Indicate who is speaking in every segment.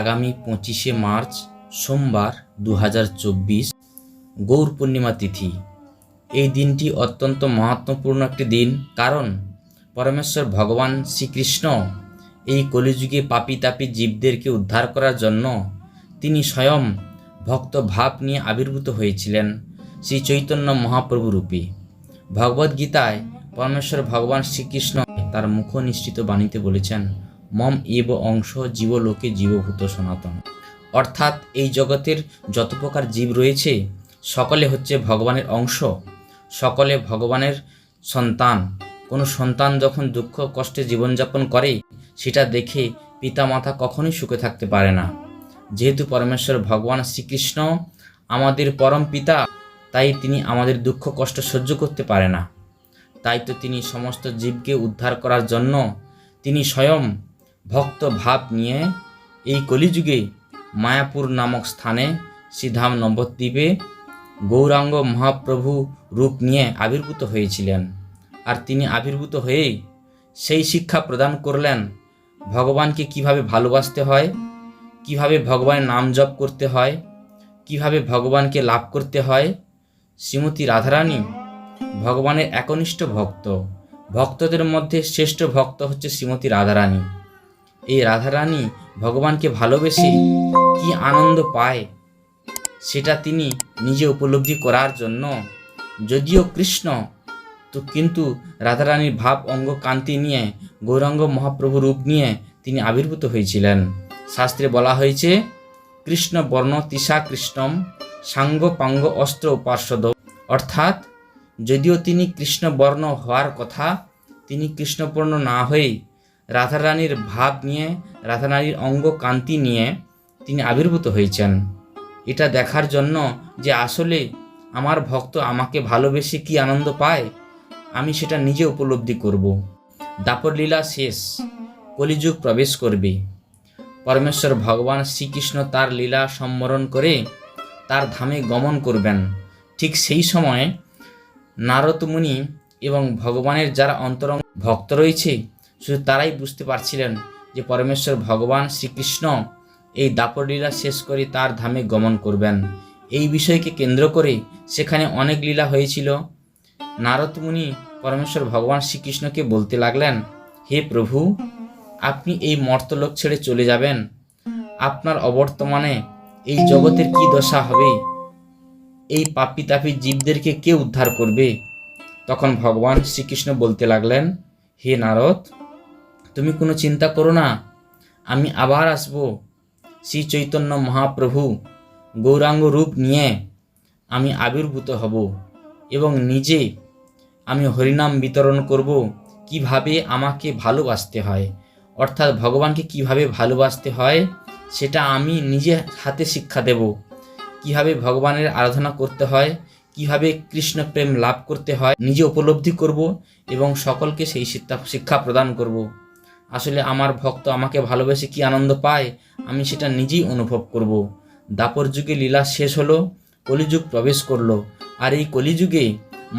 Speaker 1: আগামী পঁচিশে মার্চ সোমবার দু গৌর পূর্ণিমা তিথি এই দিনটি অত্যন্ত মহাত্মপূর্ণ একটি দিন কারণ পরমেশ্বর ভগবান শ্রীকৃষ্ণ এই কলিযুগে পাপি তাপি জীবদেরকে উদ্ধার করার জন্য তিনি স্বয়ং ভক্ত ভাব নিয়ে আবির্ভূত হয়েছিলেন শ্রী চৈতন্য মহাপ্রভু রূপে ভগবদ্গীতায় পরমেশ্বর ভগবান শ্রীকৃষ্ণ তার মুখ নিশ্চিত বাণীতে বলেছেন মম এব অংশ জীবলোকে জীবভূত সনাতন অর্থাৎ এই জগতের যত প্রকার জীব রয়েছে সকলে হচ্ছে ভগবানের অংশ সকলে ভগবানের সন্তান কোনো সন্তান যখন দুঃখ কষ্টে জীবনযাপন করে সেটা দেখে পিতামাতা কখনোই সুখে থাকতে পারে না যেহেতু পরমেশ্বর ভগবান শ্রীকৃষ্ণ আমাদের পরম পিতা তাই তিনি আমাদের দুঃখ কষ্ট সহ্য করতে পারে না তাই তো তিনি সমস্ত জীবকে উদ্ধার করার জন্য তিনি স্বয়ং ভক্ত ভাব নিয়ে এই কলিযুগে মায়াপুর নামক স্থানে শ্রীধাম নবদ্বীপে গৌরাঙ্গ মহাপ্রভু রূপ নিয়ে আবির্ভূত হয়েছিলেন আর তিনি আবির্ভূত হয়েই সেই শিক্ষা প্রদান করলেন ভগবানকে কিভাবে ভালোবাসতে হয় কিভাবে ভগবানের নাম জপ করতে হয় কিভাবে ভগবানকে লাভ করতে হয় শ্রীমতী রাধারানী ভগবানের একনিষ্ঠ ভক্ত ভক্তদের মধ্যে শ্রেষ্ঠ ভক্ত হচ্ছে শ্রীমতী রাধারানী এই রাধারানী ভগবানকে ভালোবেসে কি আনন্দ পায় সেটা তিনি নিজে উপলব্ধি করার জন্য যদিও কৃষ্ণ তো কিন্তু রাধারানীর ভাব অঙ্গ কান্তি নিয়ে গৌরাঙ্গ মহাপ্রভু রূপ নিয়ে তিনি আবির্ভূত হয়েছিলেন শাস্ত্রে বলা হয়েছে কৃষ্ণ বর্ণ তিসা কৃষ্ণম সাঙ্গ পাঙ্গ অস্ত্র উপার্ষদ অর্থাৎ যদিও তিনি কৃষ্ণবর্ণ হওয়ার কথা তিনি কৃষ্ণবর্ণ না হয়েই রাধা রানীর ভাব নিয়ে রাধা রানীর অঙ্গ কান্তি নিয়ে তিনি আবির্ভূত হয়েছেন এটা দেখার জন্য যে আসলে আমার ভক্ত আমাকে ভালোবেসে কি আনন্দ পায় আমি সেটা নিজে উপলব্ধি করব দাপর লীলা শেষ কলিযুগ প্রবেশ করবে পরমেশ্বর ভগবান শ্রীকৃষ্ণ তার লীলা সম্মরণ করে তার ধামে গমন করবেন ঠিক সেই সময়ে নারদমুনি এবং ভগবানের যারা অন্তরঙ্গ ভক্ত রয়েছে শুধু তারাই বুঝতে পারছিলেন যে পরমেশ্বর ভগবান শ্রীকৃষ্ণ এই দাপরলীলা শেষ করে তার ধামে গমন করবেন এই বিষয়কে কেন্দ্র করে সেখানে অনেক লীলা হয়েছিল নারদমুনি পরমেশ্বর ভগবান শ্রীকৃষ্ণকে বলতে লাগলেন হে প্রভু আপনি এই মর্তলোক ছেড়ে চলে যাবেন আপনার অবর্তমানে এই জগতের কি দশা হবে এই পাপি তাপি জীবদেরকে কে উদ্ধার করবে তখন ভগবান শ্রীকৃষ্ণ বলতে লাগলেন হে নারদ তুমি কোনো চিন্তা করো না আমি আবার আসব শ্রী চৈতন্য মহাপ্রভু গৌরাঙ্গ রূপ নিয়ে আমি আবির্ভূত হব এবং নিজে আমি হরিনাম বিতরণ করব কিভাবে আমাকে ভালোবাসতে হয় অর্থাৎ ভগবানকে কিভাবে ভালোবাসতে হয় সেটা আমি নিজে হাতে শিক্ষা দেব কিভাবে ভগবানের আরাধনা করতে হয় কিভাবে কৃষ্ণ প্রেম লাভ করতে হয় নিজে উপলব্ধি করব এবং সকলকে সেই শিক্ষা প্রদান করব আসলে আমার ভক্ত আমাকে ভালোবেসে কি আনন্দ পায় আমি সেটা নিজেই অনুভব করব। দাপর যুগে লীলা শেষ হলো কলিযুগ প্রবেশ করলো আর এই কলিযুগে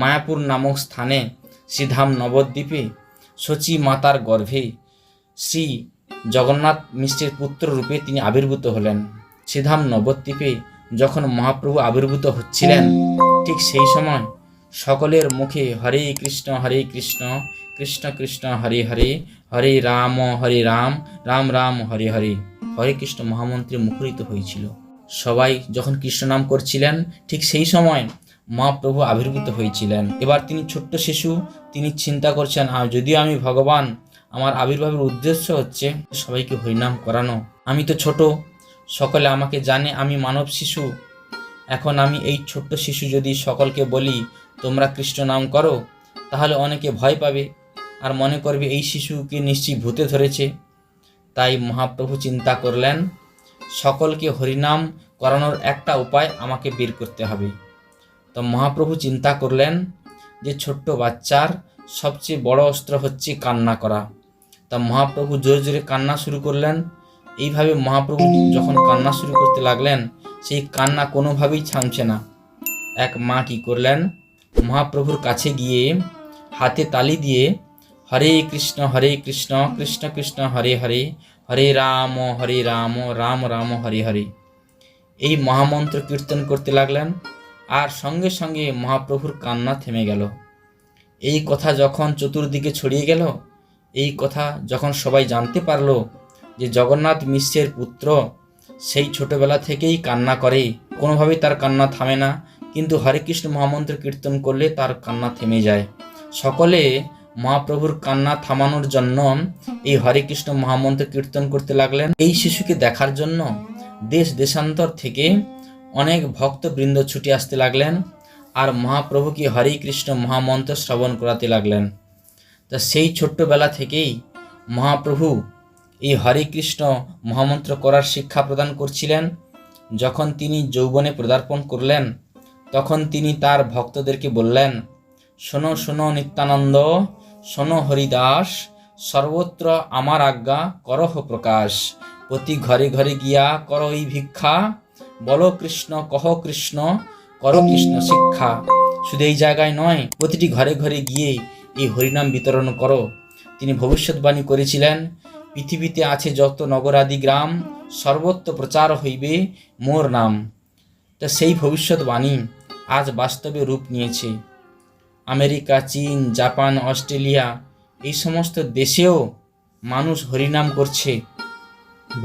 Speaker 1: মায়াপুর নামক স্থানে শ্রীধাম নবদ্বীপে সচী মাতার গর্ভে শ্রী জগন্নাথ মিষ্টির পুত্র রূপে তিনি আবির্ভূত হলেন শ্রীধাম নবদ্বীপে যখন মহাপ্রভু আবির্ভূত হচ্ছিলেন ঠিক সেই সময় সকলের মুখে হরে কৃষ্ণ হরে কৃষ্ণ কৃষ্ণ কৃষ্ণ হরে হরে হরে রাম হরে রাম রাম রাম হরে হরে হরে কৃষ্ণ মহামন্ত্রী মুখরিত হয়েছিল সবাই যখন কৃষ্ণ নাম করছিলেন ঠিক সেই সময় মা প্রভু আবির্ভূত হয়েছিলেন এবার তিনি ছোট্ট শিশু তিনি চিন্তা করছেন যদিও আমি ভগবান আমার আবির্ভাবের উদ্দেশ্য হচ্ছে সবাইকে হরিনাম করানো আমি তো ছোট সকলে আমাকে জানে আমি মানব শিশু এখন আমি এই ছোট্ট শিশু যদি সকলকে বলি তোমরা কৃষ্ণ নাম করো তাহলে অনেকে ভয় পাবে আর মনে করবে এই শিশুকে নিশ্চয়ই ভূতে ধরেছে তাই মহাপ্রভু চিন্তা করলেন সকলকে হরিনাম করানোর একটা উপায় আমাকে বের করতে হবে তো মহাপ্রভু চিন্তা করলেন যে ছোট্ট বাচ্চার সবচেয়ে বড় অস্ত্র হচ্ছে কান্না করা তা মহাপ্রভু জোরে জোরে কান্না শুরু করলেন এইভাবে মহাপ্রভু যখন কান্না শুরু করতে লাগলেন সেই কান্না কোনোভাবেই ছাংছে না এক মা কী করলেন মহাপ্রভুর কাছে গিয়ে হাতে তালি দিয়ে হরে কৃষ্ণ হরে কৃষ্ণ কৃষ্ণ কৃষ্ণ হরে হরে হরে রাম হরে রাম রাম রাম হরে হরে এই মহামন্ত্র কীর্তন করতে লাগলেন আর সঙ্গে সঙ্গে মহাপ্রভুর কান্না থেমে গেল এই কথা যখন চতুর্দিকে ছড়িয়ে গেল এই কথা যখন সবাই জানতে পারল যে জগন্নাথ মিশ্রের পুত্র সেই ছোটবেলা থেকেই কান্না করে কোনোভাবেই তার কান্না থামে না কিন্তু হরে কৃষ্ণ মহামন্ত্র কীর্তন করলে তার কান্না থেমে যায় সকলে মহাপ্রভুর কান্না থামানোর জন্য এই হরে কৃষ্ণ মহামন্ত্র কীর্তন করতে লাগলেন এই শিশুকে দেখার জন্য দেশ দেশান্তর থেকে অনেক ভক্তবৃন্দ ছুটে আসতে লাগলেন আর মহাপ্রভুকে হরে কৃষ্ণ মহামন্ত্র শ্রবণ করাতে লাগলেন তা সেই ছোট্টবেলা থেকেই মহাপ্রভু এই হরে কৃষ্ণ মহামন্ত্র করার শিক্ষা প্রদান করছিলেন যখন তিনি যৌবনে পদার্পণ করলেন তখন তিনি তার ভক্তদেরকে বললেন শোনো শোনো নিত্যানন্দ শোনো হরিদাস সর্বত্র আমার আজ্ঞা করহ প্রকাশ প্রতি ঘরে ঘরে গিয়া কর এই ভিক্ষা বলো কৃষ্ণ কহ কৃষ্ণ কর কৃষ্ণ শিক্ষা শুধু এই জায়গায় নয় প্রতিটি ঘরে ঘরে গিয়ে এই হরিনাম বিতরণ করো তিনি ভবিষ্যৎবাণী করেছিলেন পৃথিবীতে আছে যত নগরাদি গ্রাম সর্বত্র প্রচার হইবে মোর নাম তা সেই ভবিষ্যৎবাণী আজ বাস্তবে রূপ নিয়েছে আমেরিকা চীন জাপান অস্ট্রেলিয়া এই সমস্ত দেশেও মানুষ হরিনাম করছে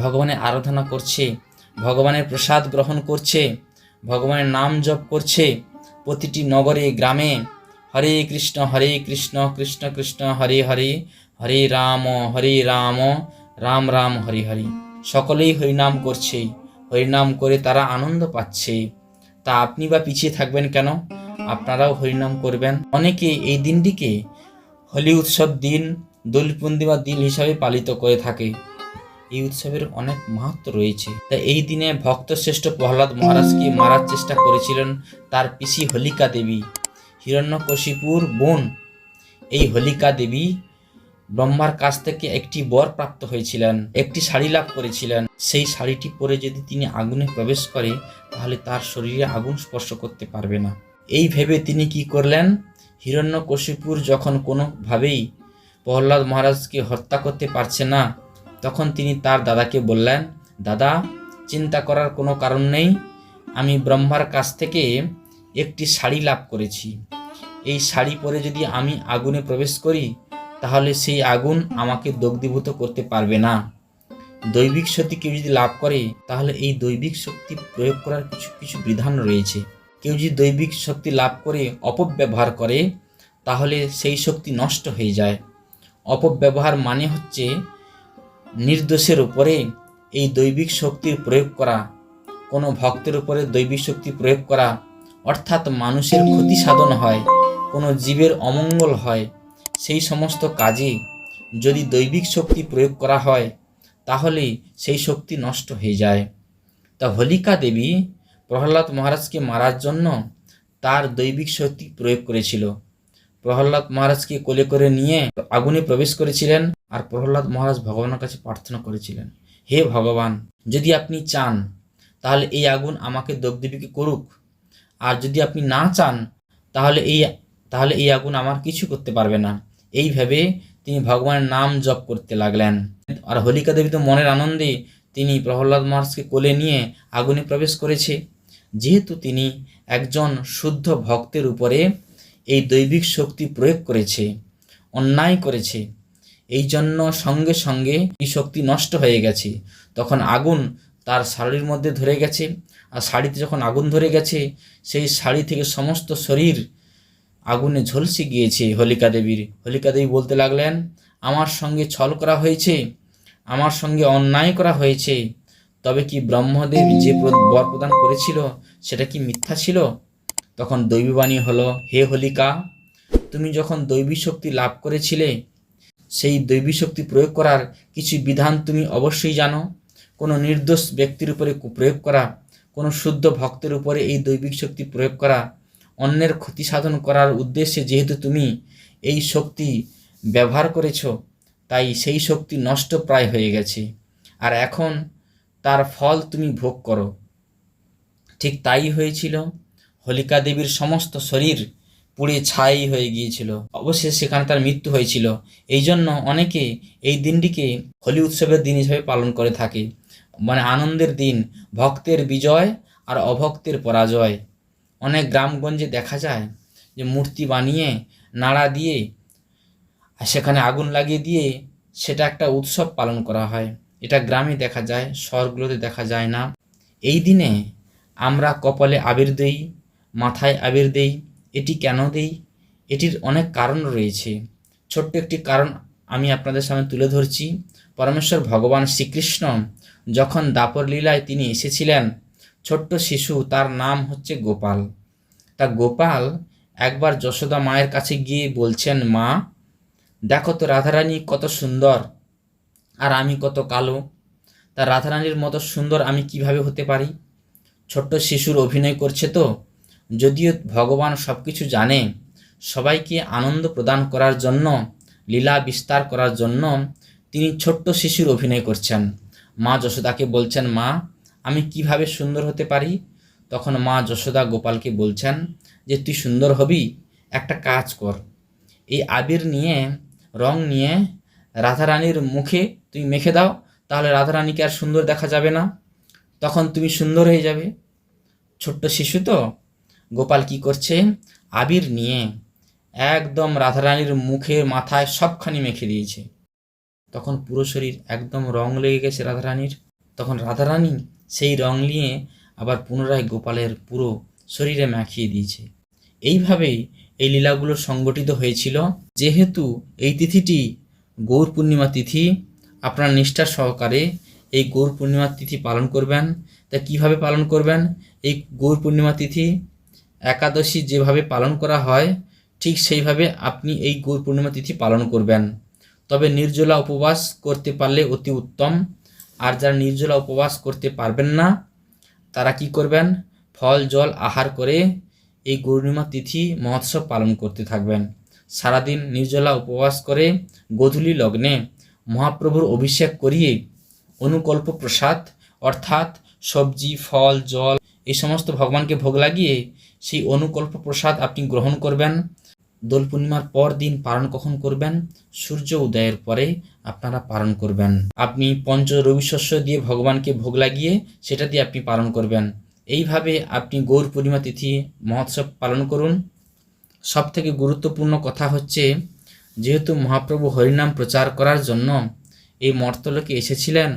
Speaker 1: ভগবানের আরাধনা করছে ভগবানের প্রসাদ গ্রহণ করছে ভগবানের নাম জপ করছে প্রতিটি নগরে গ্রামে হরে কৃষ্ণ হরে কৃষ্ণ কৃষ্ণ কৃষ্ণ হরে হরে হরে রাম হরে রাম রাম রাম হরি হরি সকলেই হরিনাম করছে হরিনাম করে তারা আনন্দ পাচ্ছে তা আপনি বা পিছিয়ে থাকবেন কেন আপনারাও হরিনাম করবেন অনেকে এই দিনটিকে হোলি উৎসব দিন দোল পূর্ণিমা দিন হিসাবে পালিত করে থাকে এই উৎসবের অনেক মাহাত্ম রয়েছে তা এই দিনে ভক্তশ্রেষ্ঠ প্রহ্লাদ মহারাজকে মারার চেষ্টা করেছিলেন তার পিসি হোলিকা দেবী হিরণ্যকশিপুর বোন এই হোলিকা দেবী ব্রহ্মার কাছ থেকে একটি বর প্রাপ্ত হয়েছিলেন একটি শাড়ি লাভ করেছিলেন সেই শাড়িটি পরে যদি তিনি আগুনে প্রবেশ করে তাহলে তার শরীরে আগুন স্পর্শ করতে পারবে না এই ভেবে তিনি কি করলেন হিরণ্যকশিপুর যখন কোনোভাবেই প্রহ্লাদ মহারাজকে হত্যা করতে পারছে না তখন তিনি তার দাদাকে বললেন দাদা চিন্তা করার কোনো কারণ নেই আমি ব্রহ্মার কাছ থেকে একটি শাড়ি লাভ করেছি এই শাড়ি পরে যদি আমি আগুনে প্রবেশ করি তাহলে সেই আগুন আমাকে দগ্ধীভূত করতে পারবে না দৈবিক শক্তি কেউ যদি লাভ করে তাহলে এই দৈবিক শক্তি প্রয়োগ করার কিছু কিছু বিধান রয়েছে কেউ যদি দৈবিক শক্তি লাভ করে অপব্যবহার করে তাহলে সেই শক্তি নষ্ট হয়ে যায় অপব্যবহার মানে হচ্ছে নির্দোষের উপরে এই দৈবিক শক্তির প্রয়োগ করা কোনো ভক্তের উপরে দৈবিক শক্তি প্রয়োগ করা অর্থাৎ মানুষের ক্ষতি সাধন হয় কোনো জীবের অমঙ্গল হয় সেই সমস্ত কাজে যদি দৈবিক শক্তি প্রয়োগ করা হয় তাহলে সেই শক্তি নষ্ট হয়ে যায় তা হোলিকা দেবী প্রহ্লাদ মহারাজকে মারার জন্য তার দৈবিক শক্তি প্রয়োগ করেছিল প্রহ্লাদ মহারাজকে কোলে করে নিয়ে আগুনে প্রবেশ করেছিলেন আর প্রহ্লাদ মহারাজ ভগবানের কাছে প্রার্থনা করেছিলেন হে ভগবান যদি আপনি চান তাহলে এই আগুন আমাকে দেবদেবীকে করুক আর যদি আপনি না চান তাহলে এই তাহলে এই আগুন আমার কিছু করতে পারবে না এইভাবে তিনি ভগবানের নাম জপ করতে লাগলেন আর হোলিকা দেবী তো মনের আনন্দে তিনি প্রহ্লাদ মহারাজকে কোলে নিয়ে আগুনে প্রবেশ করেছে যেহেতু তিনি একজন শুদ্ধ ভক্তের উপরে এই দৈবিক শক্তি প্রয়োগ করেছে অন্যায় করেছে এই জন্য সঙ্গে সঙ্গে এই শক্তি নষ্ট হয়ে গেছে তখন আগুন তার শাড়ির মধ্যে ধরে গেছে আর শাড়িতে যখন আগুন ধরে গেছে সেই শাড়ি থেকে সমস্ত শরীর আগুনে ঝলসে গিয়েছে হোলিকা দেবীর হোলিকা দেবী বলতে লাগলেন আমার সঙ্গে ছল করা হয়েছে আমার সঙ্গে অন্যায় করা হয়েছে তবে কি ব্রহ্মদেব যে বর প্রদান করেছিল সেটা কি মিথ্যা ছিল তখন দৈবীবাণী হলো হে হোলিকা তুমি যখন দৈবী শক্তি লাভ করেছিলে সেই দৈবী শক্তি প্রয়োগ করার কিছু বিধান তুমি অবশ্যই জানো কোনো নির্দোষ ব্যক্তির উপরে প্রয়োগ করা কোনো শুদ্ধ ভক্তের উপরে এই দৈবিক শক্তি প্রয়োগ করা অন্যের ক্ষতি সাধন করার উদ্দেশ্যে যেহেতু তুমি এই শক্তি ব্যবহার করেছ তাই সেই শক্তি নষ্ট প্রায় হয়ে গেছে আর এখন তার ফল তুমি ভোগ করো ঠিক তাই হয়েছিল হোলিকা দেবীর সমস্ত শরীর পুড়ে ছাই হয়ে গিয়েছিল অবশেষে সেখানে তার মৃত্যু হয়েছিল এই জন্য অনেকে এই দিনটিকে হোলি উৎসবের দিন হিসেবে পালন করে থাকে মানে আনন্দের দিন ভক্তের বিজয় আর অভক্তের পরাজয় অনেক গ্রামগঞ্জে দেখা যায় যে মূর্তি বানিয়ে নাড়া দিয়ে আর সেখানে আগুন লাগিয়ে দিয়ে সেটা একটা উৎসব পালন করা হয় এটা গ্রামে দেখা যায় শহরগুলোতে দেখা যায় না এই দিনে আমরা কপালে আবির দেই মাথায় আবির দেই এটি কেন দেই এটির অনেক কারণ রয়েছে ছোট্ট একটি কারণ আমি আপনাদের সামনে তুলে ধরছি পরমেশ্বর ভগবান শ্রীকৃষ্ণ যখন দাপর লীলায় তিনি এসেছিলেন ছোট্ট শিশু তার নাম হচ্ছে গোপাল তা গোপাল একবার যশোদা মায়ের কাছে গিয়ে বলছেন মা দেখো তো রাধারানী কত সুন্দর আর আমি কত কালো তা রাধারানীর মতো সুন্দর আমি কিভাবে হতে পারি ছোট্ট শিশুর অভিনয় করছে তো যদিও ভগবান সব কিছু জানে সবাইকে আনন্দ প্রদান করার জন্য লীলা বিস্তার করার জন্য তিনি ছোট্ট শিশুর অভিনয় করছেন মা যশোদাকে বলছেন মা আমি কিভাবে সুন্দর হতে পারি তখন মা যশোদা গোপালকে বলছেন যে তুই সুন্দর হবি একটা কাজ কর এই আবির নিয়ে রং নিয়ে রাধারানীর মুখে তুমি মেখে দাও তাহলে রাধারানীকে আর সুন্দর দেখা যাবে না তখন তুমি সুন্দর হয়ে যাবে ছোট্ট শিশু তো গোপাল কি করছে আবির নিয়ে একদম রাধারানীর মুখের মাথায় সবখানি মেখে দিয়েছে তখন পুরো শরীর একদম রং লেগে গেছে রাধারানীর তখন রাধারানী সেই রং নিয়ে আবার পুনরায় গোপালের পুরো শরীরে মাখিয়ে দিয়েছে এইভাবেই এই লীলাগুলো সংগঠিত হয়েছিল যেহেতু এই তিথিটি গৌর পূর্ণিমা তিথি আপনার নিষ্ঠার সহকারে এই গৌর পূর্ণিমা তিথি পালন করবেন তা কিভাবে পালন করবেন এই গৌর পূর্ণিমা তিথি একাদশী যেভাবে পালন করা হয় ঠিক সেইভাবে আপনি এই গৌর পূর্ণিমা তিথি পালন করবেন তবে নির্জলা উপবাস করতে পারলে অতি উত্তম আর যারা নির্জলা উপবাস করতে পারবেন না তারা কি করবেন ফল জল আহার করে এই গৌর্ণিমা তিথি মহোৎসব পালন করতে থাকবেন সারাদিন নির্জলা উপবাস করে গধূলি লগ্নে মহাপ্রভুর অভিষেক করিয়ে অনুকল্প প্রসাদ অর্থাৎ সবজি ফল জল এই সমস্ত ভগবানকে ভোগ লাগিয়ে সেই অনুকল্প প্রসাদ আপনি গ্রহণ করবেন দোল পূর্ণিমার পর দিন পালন কখন করবেন সূর্য উদয়ের পরে আপনারা পালন করবেন আপনি পঞ্চ রবি শস্য দিয়ে ভগবানকে ভোগ লাগিয়ে সেটা দিয়ে আপনি পালন করবেন এইভাবে আপনি গৌর পূর্ণিমা তিথি মহোৎসব পালন করুন সব থেকে গুরুত্বপূর্ণ কথা হচ্ছে যেহেতু মহাপ্রভু হরিনাম প্রচার করার জন্য এই মর্তলোকে এসেছিলেন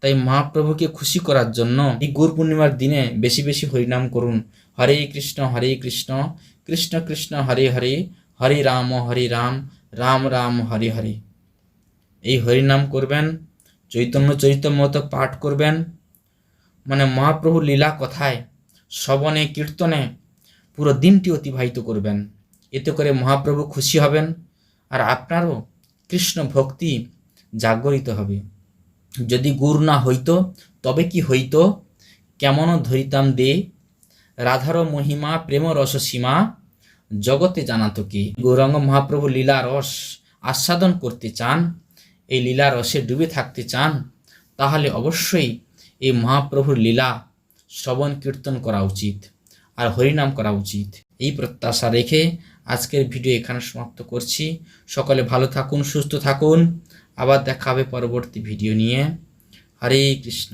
Speaker 1: তাই মহাপ্রভুকে খুশি করার জন্য এই গুরু পূর্ণিমার দিনে বেশি বেশি হরিনাম করুন হরে কৃষ্ণ হরে কৃষ্ণ কৃষ্ণ কৃষ্ণ হরে হরে হরি রাম হরে রাম রাম রাম হরে হরে এই হরিনাম করবেন চৈতন্য মতো পাঠ করবেন মানে মহাপ্রভুর লীলা কথায় শবনে কীর্তনে পুরো দিনটি অতিবাহিত করবেন এতে করে মহাপ্রভু খুশি হবেন আর আপনারও কৃষ্ণ ভক্তি জাগরিত হবে যদি গুরু না হইত তবে কি হইত কেমনও ধরিতাম দে রাধার মহিমা প্রেম রস সীমা জগতে জানাতো কি গৌরাঙ্গ মহাপ্রভু লীলা রস আস্বাদন করতে চান এই লীলা রসে ডুবে থাকতে চান তাহলে অবশ্যই এই মহাপ্রভুর লীলা শ্রবণ কীর্তন করা উচিত আর হরিনাম করা উচিত এই প্রত্যাশা রেখে আজকের ভিডিও এখানে সমাপ্ত করছি সকলে ভালো থাকুন সুস্থ থাকুন আবার দেখা হবে পরবর্তী ভিডিও নিয়ে হরে কৃষ্ণ